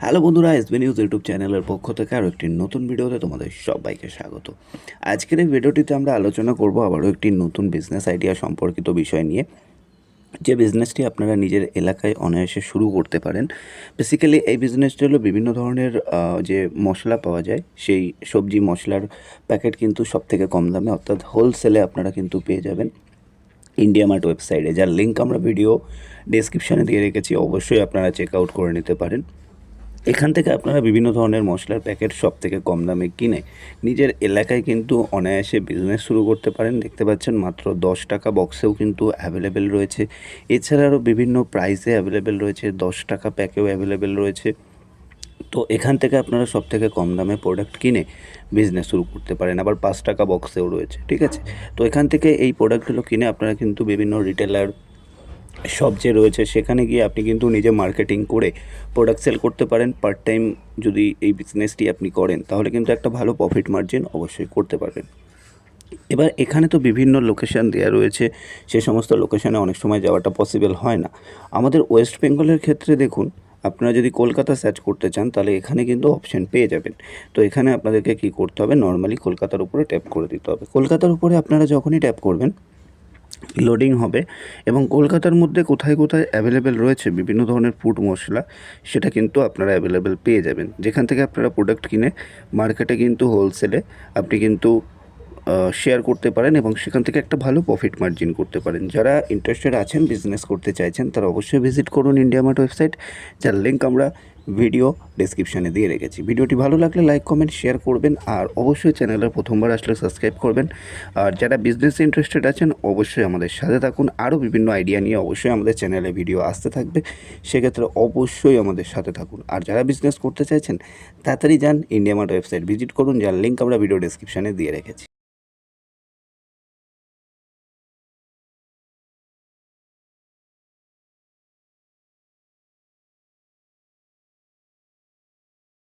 Hello বন্ধুরা SB news YouTube চ্যানেলের পক্ষ থেকে আরও একটি নতুন ভিডিওতে তোমাদের সবাইকে স্বাগত। আজকের এই ভিডিওটিতে আমরা আলোচনা করব আবারও একটি নতুন বিজনেস আইডিয়া সম্পর্কিত বিষয় নিয়ে। যে বিজনেসটি আপনারা নিজের এলাকায় অনায়াসে শুরু করতে পারেন বেসিক্যালি এই বিজনেসটি হলো বিভিন্ন ধরনের যে মশলা পাওয়া যায়, সেই সবজি মশলার প্যাকেট কিন্তু সব থেকে কম দামে, অর্থাৎ হোলসেলে আপনারা কিন্তু পেয়ে যাবেন। ইন্ডিয়া মার্ট ওয়েবসাইটে যার লিঙ্ক আমরা ভিডিও ডেসক্রিপশানে দিয়ে রেখেছি, অবশ্যই আপনারা চেক আউট করে নিতে পারেন। এখান থেকে আপনারা বিভিন্ন ধরনের মশলার প্যাকেট সব থেকে কম দামে কিনে নিজের এলাকায় কিন্তু অনায়াসে বিজনেস শুরু করতে পারেন। দেখতে পাচ্ছেন মাত্র দশ টাকা বক্সেও কিন্তু অ্যাভেলেবেল রয়েছে। এছাড়া আরও বিভিন্ন প্রাইসে অ্যাভেলেবেল রয়েছে, দশ টাকা প্যাকেও অ্যাভেলেবেল রয়েছে। তো এখান থেকে আপনারা সব থেকে কম দামে প্রোডাক্ট কিনে বিজনেস শুরু করতে পারেন। আবার পাঁচ টাকা বক্সেও রয়েছে, ঠিক আছে? তো এখান থেকে এই প্রোডাক্টগুলো কিনে আপনারা কিন্তু বিভিন্ন রিটেলার সব যে রয়েছে, সেখানে গিয়ে আপনি কিন্তু নিজে মার্কেটিং করে প্রোডাক্ট সেল করতে পারেন। পার্ট টাইম যদি এই বিজনেসটি আপনি করেন, তাহলে কিন্তু একটা ভালো প্রফিট মার্জিন অবশ্যই করতে পারবেন। এবার এখানে তো বিভিন্ন লোকেশান দেওয়া রয়েছে, সে সমস্ত লোকেশানে অনেক সময় যাওয়াটা পসিবল হয় না। আমাদের ওয়েস্ট বেঙ্গলের ক্ষেত্রে দেখুন, আপনারা যদি কলকাতা সার্চ করতে চান, তাহলে এখানে কিন্তু অপশান পেয়ে যাবেন। তো এখানে আপনাদেরকে কি করতে হবে? নর্মালি কলকাতার উপরে ট্যাপ করে দিতে হবে। কলকাতার উপরে আপনারা যখনই ট্যাপ করবেন লোডিং হবে এবং কলকাতার মধ্যে কোথায় কোথায় অ্যাভেলেবেল রয়েছে বিভিন্ন ধরনের ফুড মশলা, সেটা কিন্তু আপনারা অ্যাভেলেবেল পেয়ে যাবেন। যেখান থেকে আপনারা প্রোডাক্ট কিনে মার্কেটে কিন্তু হোলসেলে আপনি কিন্তু শেয়ার করতে পারেন এবং সেখান থেকে একটা ভালো প্রফিট মার্জিন করতে পারেন। যারা ইন্টারেস্টেড আছেন বিজনেস করতে চাইছেন, তারা অবশ্যই ভিজিট করুন ইন্ডিয়া মার্ট ওয়েবসাইট যার লিঙ্ক আমরা ভিডিও ডেসক্রিপশানে দিয়ে রেখেছি। ভিডিওটি ভালো লাগলে লাইক কমেন্ট শেয়ার করবেন আর অবশ্যই চ্যানেলের প্রথমবার আসলে সাবস্ক্রাইব করবেন। আর যারা বিজনেসে ইন্টারেস্টেড আছেন, অবশ্যই আমাদের সাথে থাকুন। আরও বিভিন্ন আইডিয়া নিয়ে অবশ্যই আমাদের চ্যানেলে ভিডিও আসতে থাকবে। সেক্ষেত্রে অবশ্যই আমাদের সাথে থাকুন। আর যারা বিজনেস করতে চাইছেন, তাড়াতাড়ি যান ইন্ডিয়া মার্ট ওয়েবসাইট ভিজিট করুন। যার লিঙ্ক আমরা ভিডিও ডেসক্রিপশানে দিয়ে রেখেছি।